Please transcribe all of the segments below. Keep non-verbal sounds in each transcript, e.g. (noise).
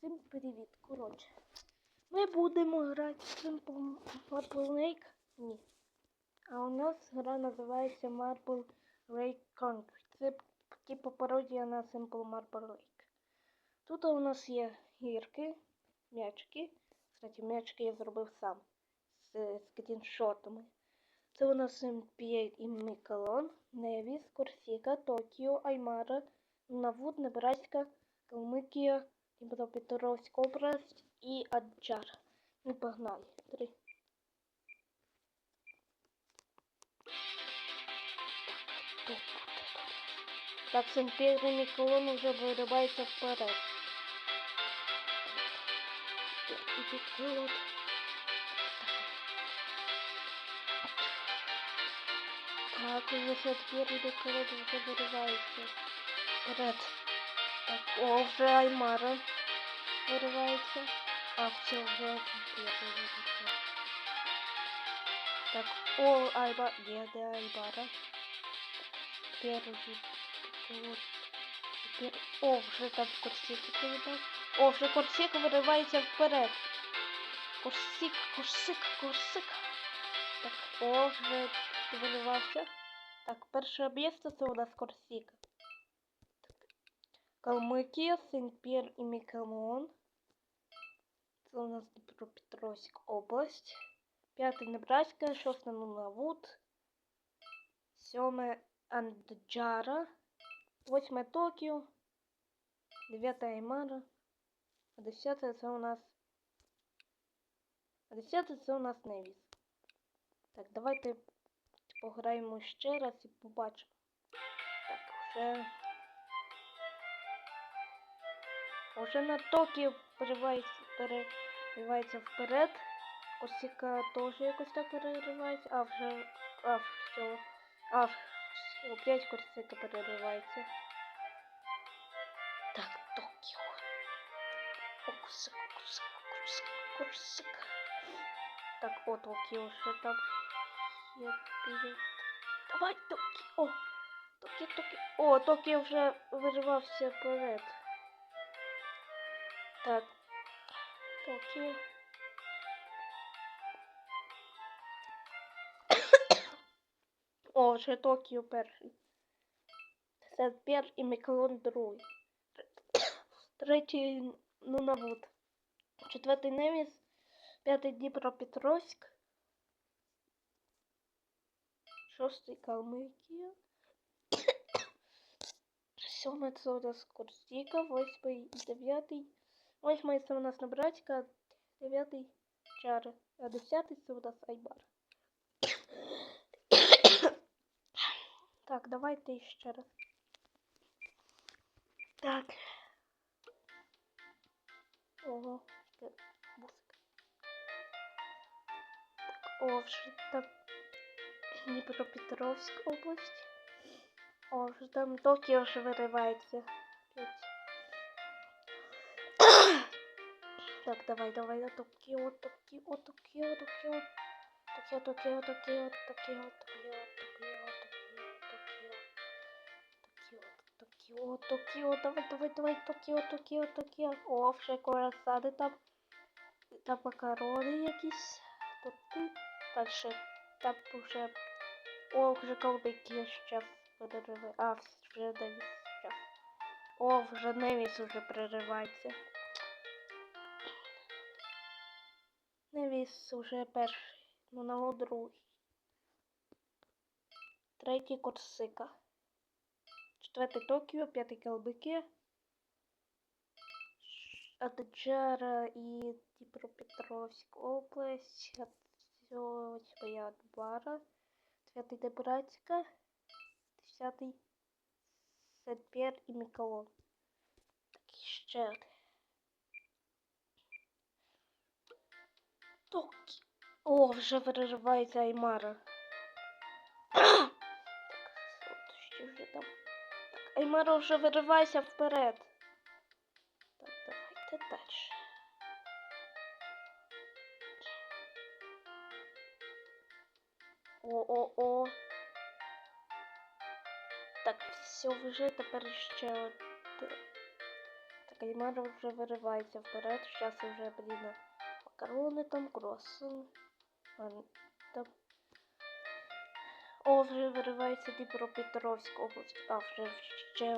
Всім привіт, коротше. Ми будемо грати в Simple Marble Lake. Ні. А у нас гра називається Marble Lake Concrete. Це типу пародія на Simple Marble Lake. Тут у нас є гірки, м'ячки. Кстати, м'ячки я зробив сам з скріншотами. Це у нас Сен-П'єр і Мікелон, Невіс, Корсіка, Токіо, Аймара, Навуд, Небраська, Калмикія, і потім Петровський образ і Аджар. Ну погнали. Три. Так, з імперними колони вже виривається вперед. І підхилот. Так, уже все двері до колони вже виривається. Вперед. Так, о, вже Аймара виривається. А, все, вже виривається. Так, о, Айба, де Айбара? Уже вот. Тепер, о, вже там Корсик вириває. О, вже Корсик виривається вперед. Корсик, Корсик, Корсик. Так, о, вже виривався. Так, перше місце це у нас Корсик. Калмикія, Сен-П'єр і Мікелон. Це у нас Дніпропетровська область. П'яте Небраська, шосте Нунавуд. Сьоме Анджара. Восьме Токіо. Дев'яте Аймара. А десяте це у нас. А десяте це у нас Невіс. Так, давайте пограємо ще раз і побачимо. Так, вже. Уже на Токіо переривається, переривається вперед. Корсика теж якось так переривається. А вже. А, все. А, все, опять Корсика переривається. Так, Токіо. О, Корсик, Корсик, Корсик, Корсик. Так, о, Токіо, що там є біля. Давай, Токіо. Токіо, Токіо. О, Токіо вже виривався вперед. Так. Поки. О, вже Токіо перший. Садбір і Миколон другий. Третій Нунавут. Четвертий Неміс. П'ятий Дніпропетровськ. Шостий Калмыкия. Сьомий Цорос Курстіка. Восьмий і дев'ятий. Восьмий це у нас Небраська. Дев'ятий Чар. А десятий це у нас Айбар. Так, давайте ще раз. Так. Ого. Так, о, там Дніпропетровська область. О, вже там Токіо вже виривається. Так, давай, давай, Токіо, Токіо, Токіо, Токіо. Токіо, Токіо, Токіо, Токіо, Токіо, Токіо, Токіо, Токіо, Токіо, Токіо, давай, давай, давай, Токіо, Токіо, Токіо. О, вже коросади там. Там макарони якісь. Тут ти. Дальше там вже. О, вже колбики щас перериває. А, вже Невіс щас. О, вже Невіс уже переривається. Невіс уже перший. Ну, на другий. Третій Корсика. Четвертий Токіо, п'ятий Калбики. Ададжара і Дніпропетровська область. Восьмий Адбара. Дев'ятий Дебратська. Десятий Сетпєр і Міколон. Так, ще один. Токі. О, вже виривається Аймара. Так, що вже там? Так, Аймара вже виривається вперед. Так, давайте далі. О-о-о. Так, все вже тепер ще од... Так, Каймара вже виривається вперед. Зараз вже, блін, макарони там, круасани. Там. О, вже виривається Дніпропетровська область. А, вже ще.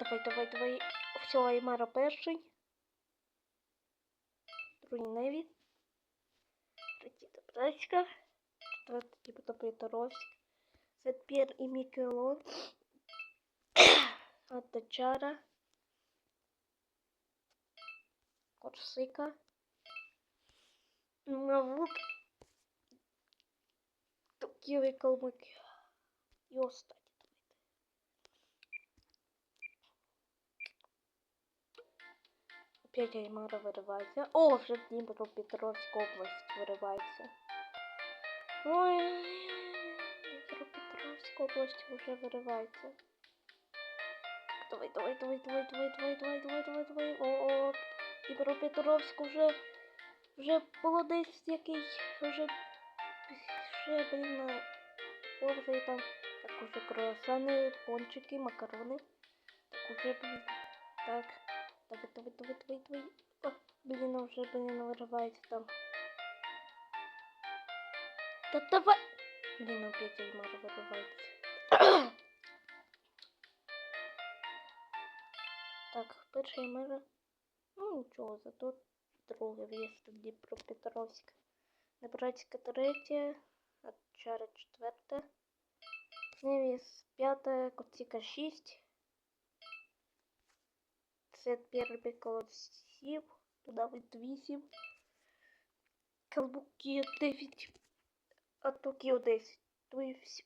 Давай, давай, давай. Все, Аймара перший. Другий Неві. Третій Добрецька. Четвертий Дніпропетровськ. Сет-П'єр і Мікелон. (coughs) Атачара. Корсика. Навук. Токіові калмики. І останні давайте. Опять Аймара виривається. О, вже Дніпропетровська область виривається. Ой, Дніпропетровська область вже виривається. Давай, давай, давай, давай, давай, давай, давай, давай, давай, давай. О, о, Дніпропетровськ вже, вже молодець який, вже, вже, блін, о, вже там, так уже круасани, пончики, макарони. Так уже, блін, так, давай, давай, давай, давай, давай. О, блін, вже, блін, виривається там. Та давай! Блін, опять Аймар виривається. Так, перший Аймар. Ну нічого, зато друге в Дніпропетровськ. Небратська третє, а Чара четверте. Невіс п'яте, Коціка шість. Це перший колод сім, туди вісім. Калбуки дев'ять. А Токіо 10. То і всі.